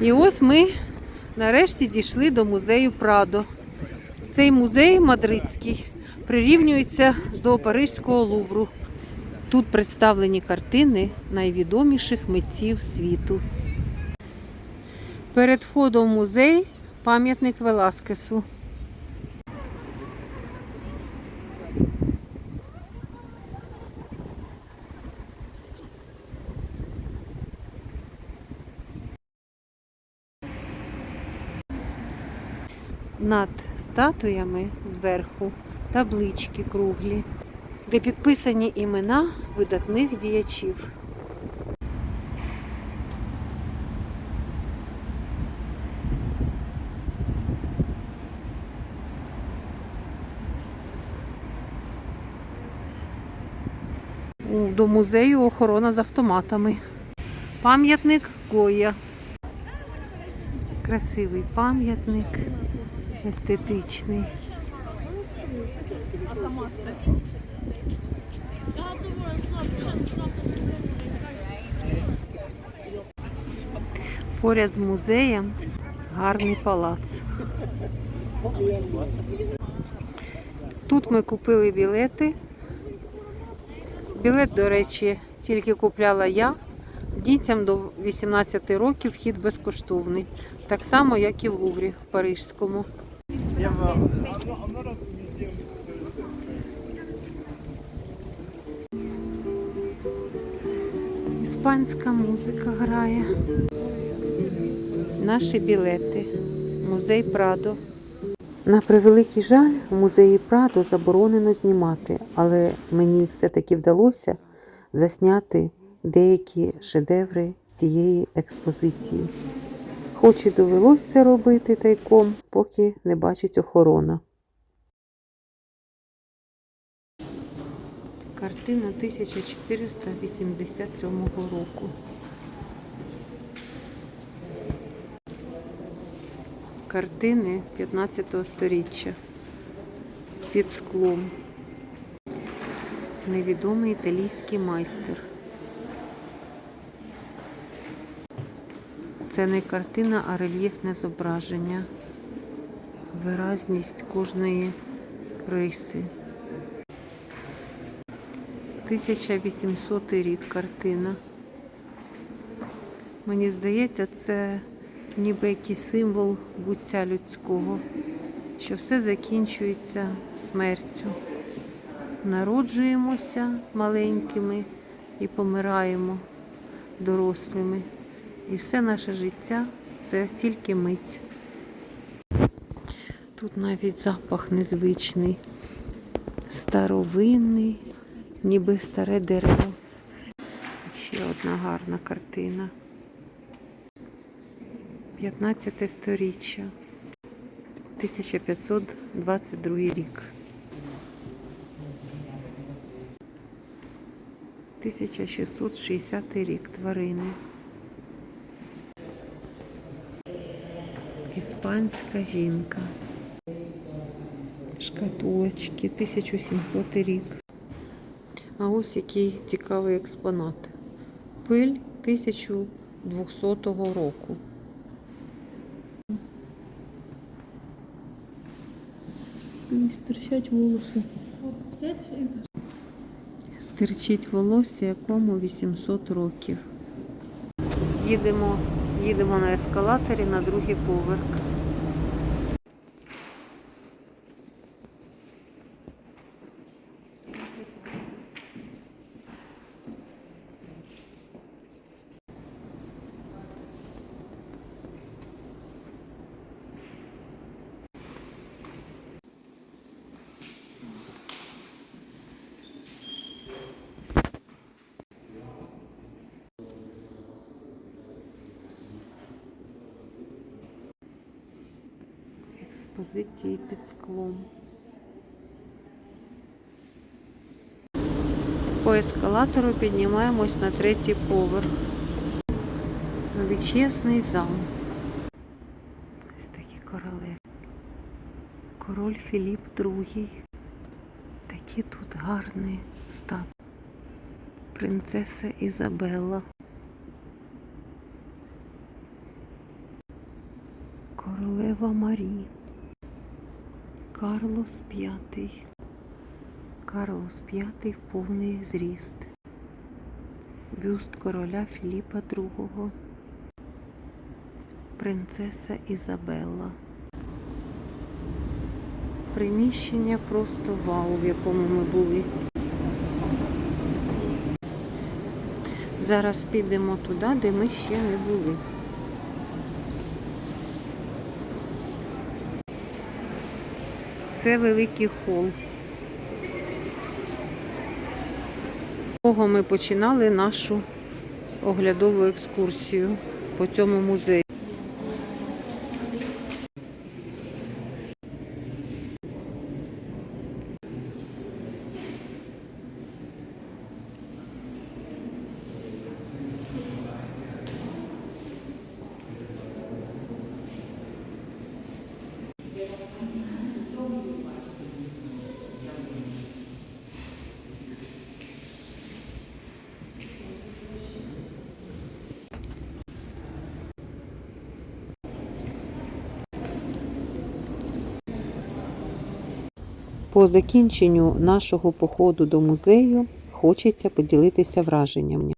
І ось ми нарешті дійшли до музею Прадо. Цей музей мадридський прирівнюється до Паризького Лувру. Тут представлені картини найвідоміших митців світу. Перед входом в музей пам'ятник Веласкесу. Над статуями зверху таблички круглі, де підписані імена видатних діячів. До музею охорона з автоматами. Пам'ятник Гоя. Красивий пам'ятник, естетичний. Поряд з музеєм гарний палац. Тут ми купили білети. Білет, до речі, тільки купляла я. Дітям до 18 років вхід безкоштовний. Так само, як і в Луврі Іспанська музика грає. Наші білети. Музей Прадо. На превеликий жаль, в музеї Прадо заборонено знімати, але мені все-таки вдалося засняти деякі шедеври цієї експозиції. Хоч і довелось це робити тайком, поки не бачить охорона. Картина 1487 року. Картини 15 століття під склом. Невідомий італійський майстер. Це не картина, а рельєфне зображення. Виразність кожної риси. 1800 рік картина. Мені здається, це ніби якийсь символ буття людського, що все закінчується смертю. Народжуємося маленькими і помираємо дорослими. І все наше життя це тільки мить. Тут навіть запах незвичний, старовинний, ніби старе дерево. Ще одна гарна картина. 15 сторіччя. 1522 рік. 1660 рік тварини. Іспанська жінка. Шкатулочки, 1700 рік. А ось який цікавий експонат. Пиль 1200 року. Не стирчать волоси. Стирчить волосся, якому 800 років. Їдемо, їдемо на ескалаторі на другий поверх. Експозиції під склом. По ескалатору піднімаємось на третій поверх. Величезний зал. Ось такі королеви. Король Філіп II. Такі тут гарні статуї. Принцеса Ізабелла. Королева Марі. Карлос V. Карлос V в повний зріст. Бюст короля Філіпа II. Принцеса Ізабелла. Приміщення просто вау, в якому ми були. Зараз підемо туди, де ми ще не були. Це великий хол. З кого ми починали нашу оглядову екскурсію по цьому музею. По закінченню нашого походу до музею хочеться поділитися враженнями.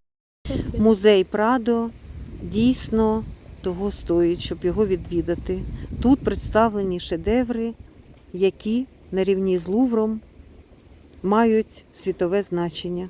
Музей Прадо дійсно того стоїть, щоб його відвідати. Тут представлені шедеври, які на рівні з Лувром мають світове значення.